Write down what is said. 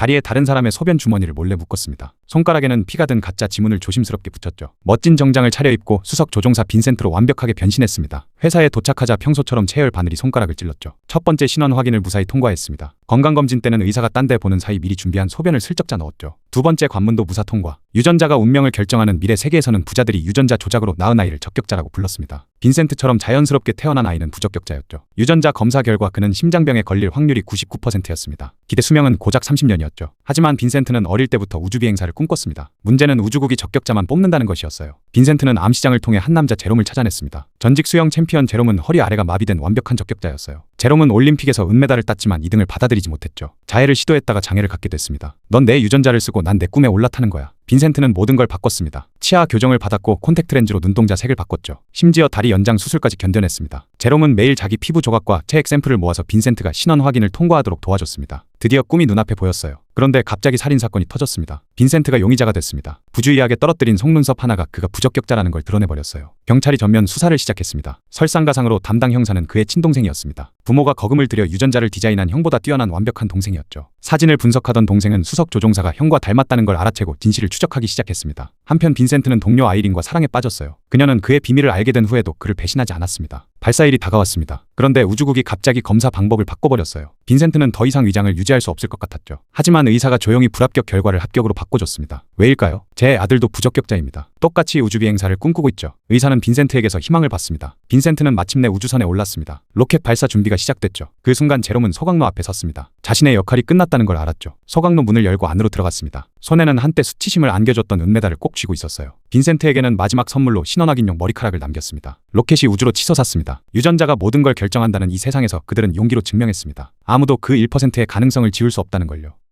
다리에 다른 사람의 소변 주머니를 몰래 묶었습니다. 손가락에는 피가 든 가짜 지문을 조심스럽게 붙였죠. 멋진 정장을 차려입고 수석 조종사 빈센트로 완벽하게 변신했습니다. 회사에 도착하자 평소처럼 체열 바늘이 손가락을 찔렀죠. 첫 번째 신원 확인을 무사히 통과했습니다. 건강검진 때는 의사가 딴 데 보는 사이 미리 준비한 소변을 슬쩍 짜 넣었죠. 두 번째 관문도 무사 통과. 유전자가 운명을 결정하는 미래 세계에서는 부자들이 유전자 조작으로 낳은 아이를 적격자라고 불렀습니다. 빈센트처럼 자연스럽게 태어난 아이는 부적격자였죠. 유전자 검사 결과 그는 심장병에 걸릴 확률이 99%였습니다. 기대 수명은 고작 30년이었죠. 하지만 빈센트는 어릴 때부터 우주비행사를 꿈꿨습니다. 문제는 우주국이 적격자만 뽑는다는 것이었어요. 빈센트는 암시장을 통해 한 남자 제롬을 찾아냈습니다. 전직 수영 챔피언 제롬은 허리 아래가 마비된 완벽한 적격자였어요. 제롬은 올림픽에서 은메달을 땄지만 2등을 받아들이지 못했죠. 자해를 시도했다가 장애를 갖게 됐습니다. 넌 내 유전자를 쓰고 난 내 꿈에 올라타는 거야. 빈센트는 모든 걸 바꿨습니다. 치아 교정을 받았고 콘택트 렌즈로 눈동자 색을 바꿨죠. 심지어 다리 연장 수술까지 견뎌냈습니다. 제롬은 매일 자기 피부 조각과 체액 샘플을 모아서 빈센트가 신원 확인을 통과하도록 도와줬습니다. 드디어 꿈이 눈앞에 보였어요. 그런데 갑자기 살인 사건이 터졌습니다. 빈센트가 용의자가 됐습니다. 부주의하게 떨어뜨린 속눈썹 하나가 그가 부적격자라는 걸 드러내버렸어요. 경찰이 전면 수사를 시작했습니다. 설상가상으로 담당 형사는 그의 친동생이었습니다. 부모가 거금을 들여 유전자를 디자인한 형보다 뛰어난 완벽한 동생이었죠. 사진을 분석하던 동생은 수석 조종사가 형과 닮았다는 걸 알아채고 진실을 추적하기 시작했습니다. 한편 빈센 트는 동료 아이린과 사랑에 빠졌어요. 그녀는 그의 비밀을 알게 된 후에도 그를 배신하지 않았습니다. 발사일이 다가왔습니다. 그런데 우주국이 갑자기 검사 방법을 바꿔버렸어요. 빈센트는 더 이상 위장을 유지할 수 없을 것 같았죠. 하지만 의사가 조용히 불합격 결과를 합격으로 바꿔줬습니다. 왜일까요? 제 아들도 부적격자입니다. 똑같이 우주비행사를 꿈꾸고 있죠. 의사는 빈센트에게서 희망을 받습니다. 빈센트는 마침내 우주선에 올랐습니다. 로켓 발사 준비가 시작됐죠. 그 순간 제롬은 소각로 앞에 섰습니다. 자신의 역할이 끝났다는 걸 알았죠. 소각로 문을 열고 안으로 들어갔습니다. 손에는 한때 수치심을 안겨줬던 은메달을 꼭 쥐고 있었어요. 빈센트에게는 마지막 선물로 신원확인용 머리카락을 남겼습니다. 로켓이 우주로 치솟았습니다. 유전자가 모든 걸 결정한다는 이 세상에서 그들은 용기로 증명했습니다. 아무도 그 1%의 가능성을 지울 수 없다는 걸요.